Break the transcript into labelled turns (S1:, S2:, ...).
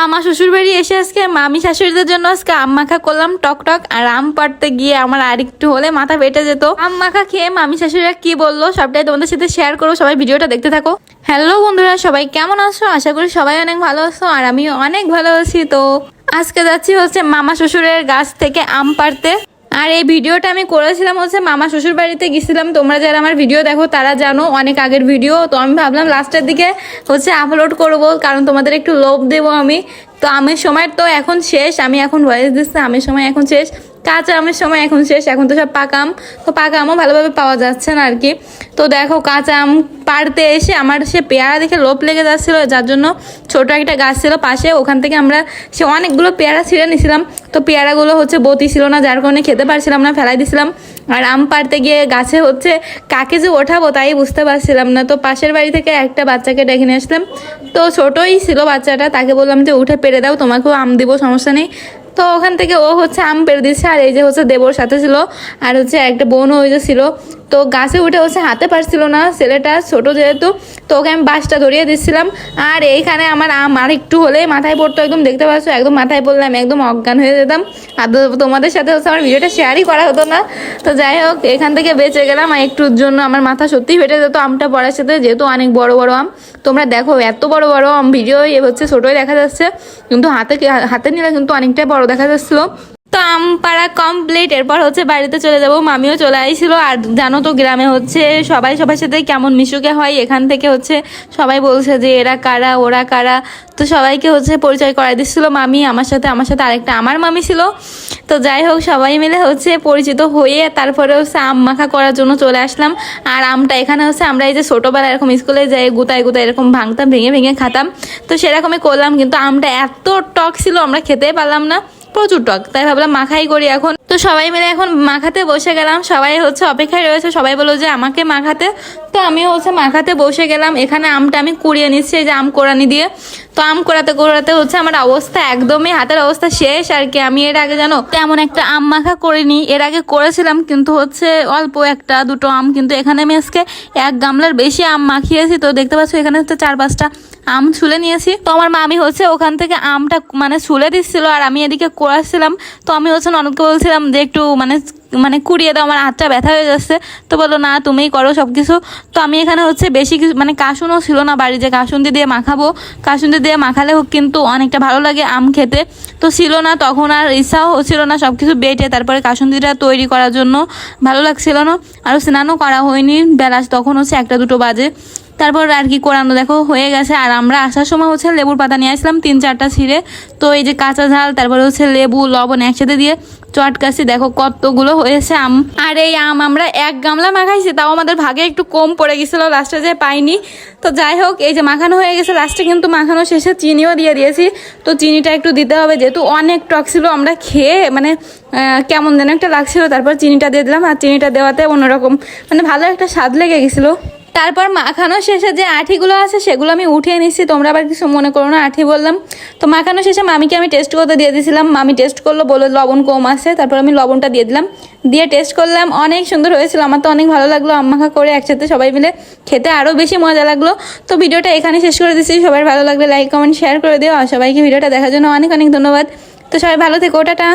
S1: মামা শ্বশুর বাড়ি এসে আজকে মামি শাশুড়িদের জন্য আজকে আম মাখা করলাম, টক টক, আর আম পাড়তে গিয়ে আমার আরেকটু হলে মাথা ফেটে যেত। আম মাখা খেয়ে মামি শাশুড়িরা কি বলল সবটাই তোমাদের সাথে শেয়ার করো সবাই ভিডিওটা দেখতে থাকো। হ্যালো বন্ধুরা, সবাই কেমন আছো? আশা করি সবাই অনেক ভালো আছো, আর আমিও অনেক ভালো আছি। তো আজকে যাচ্ছি হচ্ছে মামা শ্বশুরের গাছ থেকে আম পাড়তে। আর এই ভিডিওটা আমি করেছিলাম হচ্ছে মামা শ্বশুর বাড়িতে গেছিলাম। তোমরা যারা আমার ভিডিও দেখো, তারা জানো অনেক আগের ভিডিও। তো আমি ভাবলাম লাস্টের দিকে হচ্ছে আপলোড করব, কারণ তোমাদের একটু লোভ দেবো আমি। তো আমের সময় তো এখন শেষ, আমি এখন ভয়েস দিচ্ছি, আমের সময় এখন শেষ। কাঁচা আমের সময় এখন শেষ, এখন তো সব পাকা আম, তো পাকা আমও ভালোভাবে পাওয়া যাচ্ছে না আর কি তো দেখো কাঁচা আম পাড়তে এসে আমার সে পেয়ারা দেখে লোভ লেগে যাচ্ছিল, যার জন্য ছোট একটা গাছ ছিল পাশে, ওখান থেকে আমরা সে অনেকগুলো পেয়ারা ছিঁড়ে নিয়েছিলাম তো পেয়ারাগুলো হচ্ছে বতি ছিল না, যার কারণে খেতে পারছিলাম না, ফেলাই দিছিলাম। আর আম পাড়তে গিয়ে গাছে হচ্ছে কাকে যে ওঠাবো তাই বুঝতে পারছিলাম না। তো পাশের বাড়ি থেকে একটা বাচ্চাকে ডেকে নিয়ে আসলাম। তো ছোটই ছিল বাচ্চাটা, তাকে বললাম যে, উঠে পেরে দাও, তোমাকেও আম দিব, সমস্যা নেই। তো ওখান থেকে ও হচ্ছে আম পেরে দিচ্ছে আর এই যে হচ্ছে দেবর সাথে ছিল, আর হচ্ছে একটা বোনও ওই যে ছিল। তো গাছে উঠে হচ্ছে হাতে পারছিল না, ছেলেটা ছোট যেহেতু, তো ওকে আমি বাসটা ধরিয়ে দিচ্ছিলাম। আর এইখানে আমার আম আর একটু হলেই মাথায় পড়তো, একদম দেখতে পাচ্ছ, একদম মাথায় পড়লাম একদম অজ্ঞান হয়ে যেতাম। আর তোমাদের সাথে হচ্ছে আমার ভিডিওটা শেয়ারই করা হতো না। তো যাই হোক, এখান থেকে বেঁচে গেলাম, আর একটুর জন্য আমার মাথা সত্যিই ফেটে যেত আমটা পড়ার সাথে, যেহেতু অনেক বড় বড় আম। তোমরা দেখো, এত বড় বড় আম, ভিডিও হচ্ছে ছোটোই দেখা যাচ্ছে। কিন্তু হাতে হাতে নিলে কিন্তু অনেকটাই বড় দেখা যাচ্ছিল। তো আম পাড়া কমপ্লিট এরপর হচ্ছে বাড়িতে চলে যাব। মামিও চলে আইছিল আর জানো তো গ্রামে হচ্ছে সবাই সবার সাথে কেমন মিশুকে হয়। এখান থেকে হচ্ছে সবাই বলছে যে, এরা কারা, ওরা কারা? তো সবাইকে হচ্ছে পরিচয় করাই দিচ্ছিল মামি, আমার সাথে আমার সাথে আরেকটা আমার মামি ছিল। তো যাই হোক, সবাই মিলে হচ্ছে পরিচিত হয়ে তারপরে হচ্ছে আম মাখা করার জন্য চলে আসলাম। আর আমটা এখানে হচ্ছে আমরা এই যে ছোটোবেলা এরকম স্কুলে যাই, গুতায় গুতায় এরকম ভাঙতাম, ভেঙে ভেঙে খাতাম। তো সেরকমই করলাম, কিন্তু আমটা এত টক ছিল, আমরা খেতেই পারলাম না। প্রচুর টক, তাই ভাবলাম মাখাই করি এখন। তো সবাই মিলে এখন মাখাতে বসে গেলাম, সবাই হচ্ছে অপেক্ষায় রয়েছে, সবাই বলল যে আমাকে মাখাতে। তো আমি হচ্ছে মাখাতে বসে গেলাম, এখানে আমটা আমি কুড়িয়ে নিচ্ছি যে আম কোরানি দিয়ে। তো আম কোরাতে কোরাতে হচ্ছে আমার অবস্থা একদমই হাতের অবস্থা শেষ আর কি, আমি এর আগে জানো তেমন একটা আম মাখা করিনি, এর আগে করেছিলাম কিন্তু হচ্ছে অল্প একটা, দুটো আম, কিন্তু এখানে আমি আজকে এক গামলার বেশি আম মাখিয়েছি, তো দেখতে পাচ্ছ এখানে হচ্ছে চার পাঁচটা আম ছুলে নিয়েছি। তো আমার মামি হচ্ছে ওখান থেকে আমটা মানে ছুলে দিচ্ছিল আর আমি এদিকে কোড়াচ্ছিলাম তো আমি হচ্ছে ননদকে বলছিলাম যে একটু মানে মানে কুড়িয়ে দাও, আমার হাতটা ব্যথা হয়ে যাচ্ছে। তো বলল, না, তুমিই করো সব কিছু তো আমি এখানে হচ্ছে বেশি কিছু মানে কাসুনও ছিল না বাড়ি যে কাসুন্দি দিয়ে মাখাবো। কাসুন্দি দিয়ে মাখালে হোক কিন্তু অনেকটা ভালো লাগে আম খেতে। তো ছিল না, তখন আর ইচ্ছাও হচ্ছিল না সব কিছু বেটে তারপরে কাসুন্দিটা তৈরি করার জন্য। ভালো লাগছিল না। আরও স্নানও করা হয়নি। বেলা তখন হচ্ছে একটা দুটো বাজে। তারপর আর কি কোরানো দেখো হয়ে গেছে। আর আমরা আসার সময় হচ্ছে লেবুর পাতা নিয়ে আসলাম, তিন চারটা ছিঁড়ে। তো এই যে কাঁচা ঝাল, তারপরে হচ্ছে লেবু, লবণ একসাথে দিয়ে চটকাছি দেখো কতগুলো হয়েছে আম। আর এই আম আমরা এক গামলা মাখাইছি, তাও আমাদের ভাগে একটু কম পড়ে গেছিল লাস্টে যে পাইনি। তো যাই হোক, এই যে মাখানো হয়ে গেছে লাস্টে কিন্তু মাখানো শেষে চিনিও দিয়ে দিয়েছি। তো চিনিটা একটু দিতে হবে, যেহেতু অনেক টক ছিল, আমরা খেয়ে মানে কেমন যেন একটা লাগছিল। তারপর চিনিটা দিয়ে দিলাম, আর চিনিটা দেওয়াতে অন্যরকম মানে ভালো একটা স্বাদ লেগে গেছিল। তারপর মাখানো শেষে যে আঠিগুলো আছে সেগুলো আমি উঠিয়ে নিচ্ছি তোমরা আবার কিছু মনে করো না, আঠি বললাম। তো মাখানো শেষে মামিকে আমি টেস্ট করতে দিয়ে দিয়েছিলাম মামি টেস্ট করল বলে লবণ কম আছে, তারপর আমি লবণটা দিয়ে দিলাম। দিয়ে টেস্ট করলাম, অনেক সুন্দর হয়েছিল। আমার তো অনেক ভালো লাগল, আম্মাখা করে একসাথে সবাই মিলে খেতে আরও বেশি মজা লাগল। তো ভিডিওটা এখানে শেষ করে দিচ্ছি সবাই ভালো লাগলে লাইক কমেন্ট শেয়ার করে দিও। আর সবাইকে ভিডিওটা দেখার জন্য অনেক অনেক ধন্যবাদ। তো সবাই ভালো থেকো, টাটা।